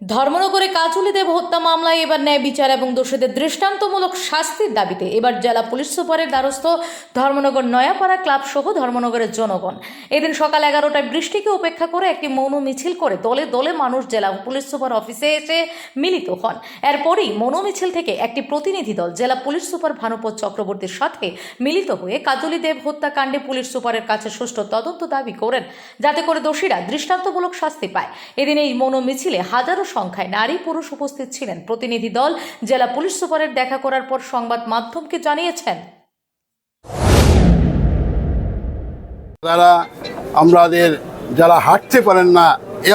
ধর্মনগরে কাজলি দেব হত্যা মামলায় এবার ন্যায় বিচার এবং দোষীদের দৃষ্টান্তমূলক শাস্তির দাবিতে এবার জেলা পুলিশ সুপারের দ্বারস্থ ধর্মনগর নয়াপাড়া ক্লাব সহ ধর্মনগরের জনগণ। এদিন সকাল এগারোটায় বৃষ্টিকে উপেক্ষা করে একটি মৌন মিছিল করে দলে দলে মানুষ জেলা পুলিশ সুপার অফিসে এসে মিলিত হন। এরপরই মৌন মিছিল থেকে একটি প্রতিনিধি দল জেলা পুলিশ সুপার ভানুপত চক্রবর্তীর সাথে মিলিত হয়ে কাজলি দেব হত্যাকাণ্ডে পুলিশ সুপারের কাছে সুষ্ঠু তদন্ত দাবি করেন। যাতে করে দোষীরা দৃষ্টান্তমূলক শাস্তি পায়। এদিন এই মৌন মিছিলে হাজারো সংখ্যায় নারী পুরুষ উপস্থিত ছিলেন। প্রতিনিধি দল, জেলা পুলিশ সুপারের দেখা করার পর সংবাদ মাধ্যমকে জানিয়েছেন। তারা আমাদের যারা হাঁটতে পারেন না,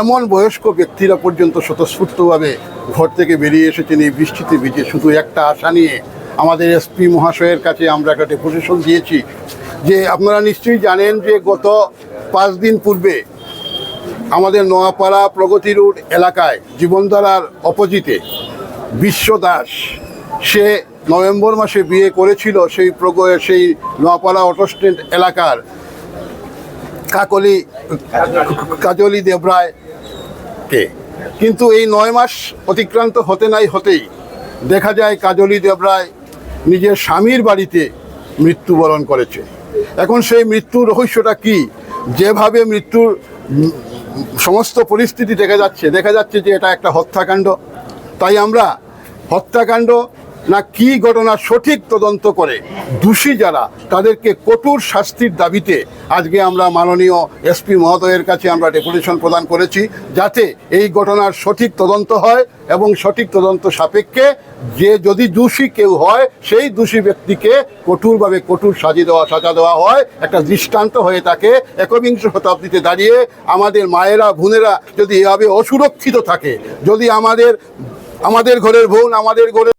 এমন বয়স্ক ব্যক্তিরা পর্যন্ত স্বতঃস্ফূর্তভাবে ঘর থেকে বেরিয়ে এসেছেন এই বৃষ্টিতে ভিজে। শুধু একটা আশা নিয়ে আমাদের এসপি মহাশয়ের কাছে আমরা একটা ডেপুটেশন দিয়েছি যে আপনারা নিশ্চয়ই জানেন যে গত পাঁচ দিন পূর্বে আমাদের নোয়াপাড়া প্রগতি রোড এলাকায় জীবনধারার অপোজিটে বিশ্ব দাস। সে নভেম্বর মাসে বিয়ে করেছিল সেই প্রগ সেই নোয়াপাড়া অটো স্ট্যান্ড এলাকার কাকলি কাজলি দেবরায় কে। কিন্তু এই নয় মাস অতিক্রান্ত হতে নাই হতেই দেখা যায় কাজলি দেবরায় নিজের স্বামীর বাড়িতে মৃত্যুবরণ করেছে। এখন সেই মৃত্যুর রহস্যটা কি? যেভাবে মৃত্যুর সমস্ত পরিস্থিতি দেখা যাচ্ছে। দেখা যাচ্ছে যে এটা একটা হত্যাকাণ্ড। তাই আমরা হত্যাকাণ্ড না কি ঘটনা সঠিক তদন্ত করে দোষী যারা, তাদেরকে কঠোর শাস্তির দাবিতে আজকে আমরা মাননীয় এসপি মহোদয়ের কাছে আমরা ডেপুটেশন প্রদান করেছি, যাতে এই ঘটনার সঠিক তদন্ত হয় এবং সঠিক তদন্ত সাপেক্ষে যে যদি দোষী কেউ হয়, সেই দোষী ব্যক্তিকে কঠোরভাবে কঠোর সাজি দেওয়া, সাজা দেওয়া হয়। একটা দৃষ্টান্ত হয়ে থাকে, একবিংশ শতাব্দীতে দাঁড়িয়ে আমাদের মায়েরা, বোনেরা যদি এভাবে অসুরক্ষিত থাকে, যদি আমাদের আমাদের ঘরের বোন আমাদের ঘরের